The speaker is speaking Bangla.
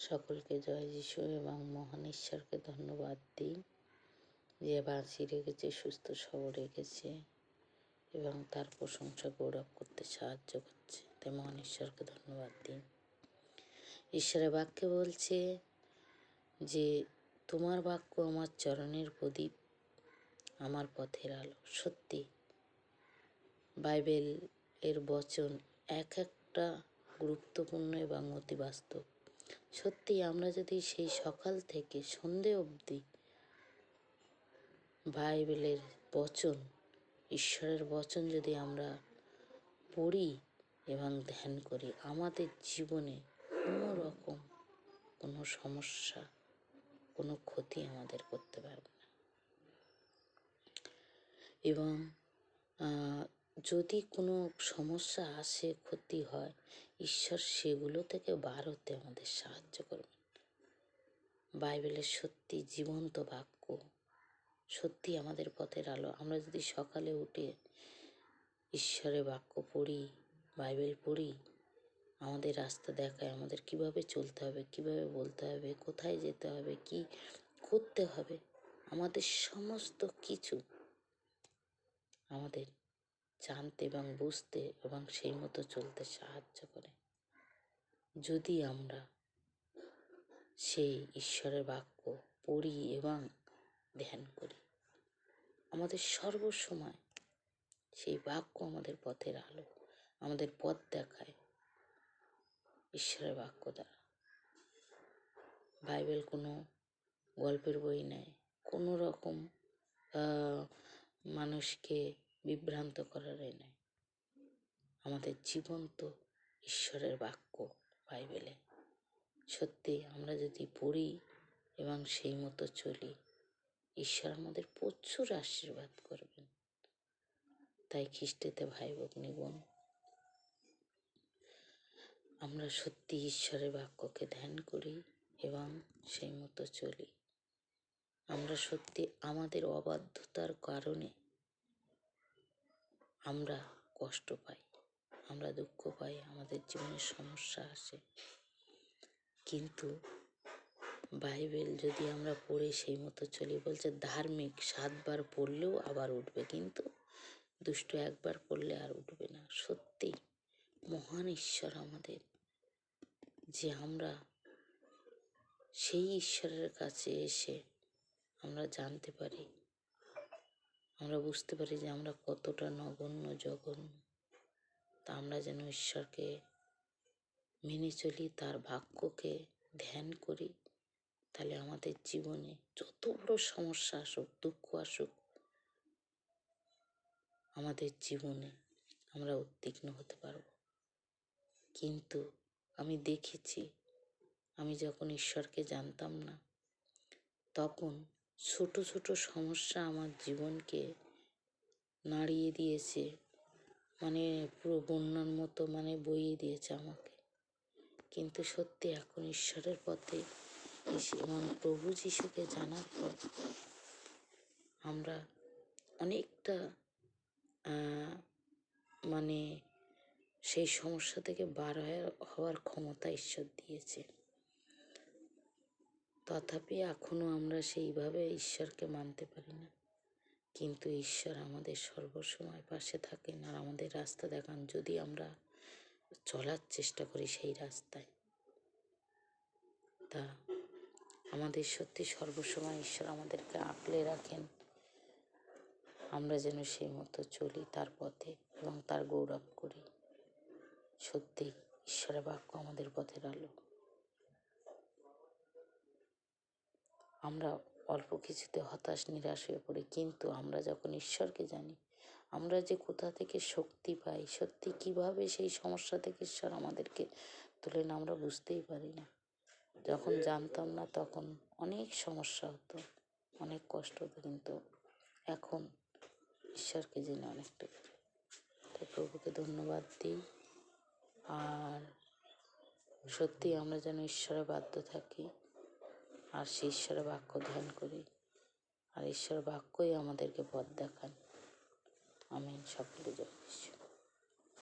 সকলকে জয় যিশু এবং মহান ঈশ্বরকে ধন্যবাদ দিই যে বাঁচিয়ে রেখেছে, সুস্থ সবল রেখেছে এবং তার প্রশংসা গৌরব করতে সাহায্য করছে। তাই মহান ঈশ্বরকে ধন্যবাদ দিই। ঈশ্বরের বাক্যে বলছে যে, তোমার বাক্য আমার চরণের প্রদীপ, আমার পথের আলো। সত্যি বাইবেল এর বচন এক একটা গুরুত্বপূর্ণ এবং অতি বাস্তব। সত্যি আমরা যদি সেই সকাল থেকে সন্ধে অবধি বাইবেলের বচন, ঈশ্বরের বচন যদি আমরা পড়ি এবং ধ্যান করি, আমাদের জীবনে কোনো রকম কোনো সমস্যা, কোনো ক্ষতি আমাদের করতে পারবে না। এবং যদি কোনো সমস্যা আসে, ক্ষতি হয়, ঈশ্বর সেগুলো থেকে বার হতে আমাদের সাহায্য করবেন। বাইবেলের সত্যি জীবন্ত বাক্য, সত্যি আমাদের পথের আলো। আমরা যদি সকালে উঠে ঈশ্বরের বাক্য পড়ি, বাইবেল পড়ি, আমাদের রাস্তা দেখায়, আমাদের কীভাবে চলতে হবে, কীভাবে বলতে হবে, কোথায় যেতে হবে, কি করতে হবে, আমাদের সমস্ত কিছু আমাদের জানতে এবং বুঝতে এবং সেই মতো চলতে সাহায্য করে। যদি আমরা সেই ঈশ্বরের বাক্য পড়ি এবং ধ্যান করি, আমাদের সর্বসময় সেই বাক্য আমাদের পথের আলো, আমাদের পথ দেখায় ঈশ্বরের বাক্য দ্বারা। বাইবেল কোনো গল্পের বই নেয়, কোনো রকম মানুষকে বিভ্রান্ত করার নয় আমাদের জীবন্ত ঈশ্বরের বাক্য বাইবেলে। সত্যি আমরা যদি পড়ি এবং সেই মতো চলি, ঈশ্বর আমাদের প্রচুর আশীর্বাদ করবেন। তাই খ্রিস্টেতে ভাই ভগ্নী বোন আমরা সত্যি ঈশ্বরের বাক্যকে ধ্যান করি এবং সেই মতো চলি। আমরা সত্যি আমাদের অবাধ্যতার কারণে আমরা কষ্ট পাই, আমরা দুঃখ পাই, আমাদের জীবনে সমস্যা আসে। কিন্তু বাইবেল যদি আমরা পড়ে সেই মতো চলি, বলছে ধার্মিক সাতবার পড়লেও আবার উঠবে, কিন্তু দুষ্ট একবার পড়লে আর উঠবে না। সত্যি, মহান ঈশ্বর আমাদের। যে আমরা সেই ঈশ্বরের কাছে এসে আমরা জানতে পারি আমরা বুঝতে পারি যে আমরা কতটা নগণ্য, জঘন্য। তা আমরা যেন ঈশ্বরকে মেনে চলি, তার বাক্যকে ধ্যান করি। তাহলে আমাদের জীবনে যত বড় সমস্যা আসুক, দুঃখ আসুক, আমাদের জীবনে আমরা উদ্বিগ্ন হতে পারব। কিন্তু আমি দেখেছি, আমি যখন ঈশ্বরকে জানতাম না, তখন ছোট ছোট সমস্যা আমার জীবনকে নাড়িয়ে দিয়েছে। মানে পুরো বন্যার মতো মানে বইয়ে দিয়েছে আমাকে। কিন্তু সত্যি এখন ঈশ্বরের পথে এবং প্রভু যিশুকে জানার পর আমরা অনেকটা মানে সেই সমস্যা থেকে বার হওয়ার ক্ষমতা ঈশ্বর দিয়েছে। তথাপি এখনও আমরা সেইভাবে ঈশ্বরকে মানতে পারি না। কিন্তু ঈশ্বর আমাদের সর্বসময় পাশে থাকেন আর আমাদের রাস্তা দেখান, যদি আমরা চলার চেষ্টা করি সেই রাস্তায়। তা আমাদের সত্যি সর্বসময় ঈশ্বর আমাদেরকে আঁকলে রাখেন। আমরা যেন সেই মতো চলি তার পথে এবং তার গৌরব করি। সত্যি ঈশ্বরের বাক্য আমাদের পথের আলো। আমরা অল্প কিছুতে হতাশ নিরাশ হয়ে পড়ি। কিন্তু আমরা যখন ঈশ্বরকে জানি আমরা যে কোথা থেকে শক্তি পাই সত্যি কীভাবে সেই সমস্যা থেকে ঈশ্বর আমাদেরকে তুলে না আমরা বুঝতেই পারি না। যখন জানতাম না তখন অনেক সমস্যা হতো অনেক কষ্ট হতো। কিন্তু এখন ঈশ্বরকে জেনে অনেকটা তাই প্রভুকে ধন্যবাদ দিই। আর সত্যি আমরা যেন ঈশ্বরে বাধ্য থাকি। আর সে ঈশ্বরের বাক্য ধ্যান করি। আর ঈশ্বরের বাক্যই আমাদেরকে পথ দেখান। আমি সকলে জয়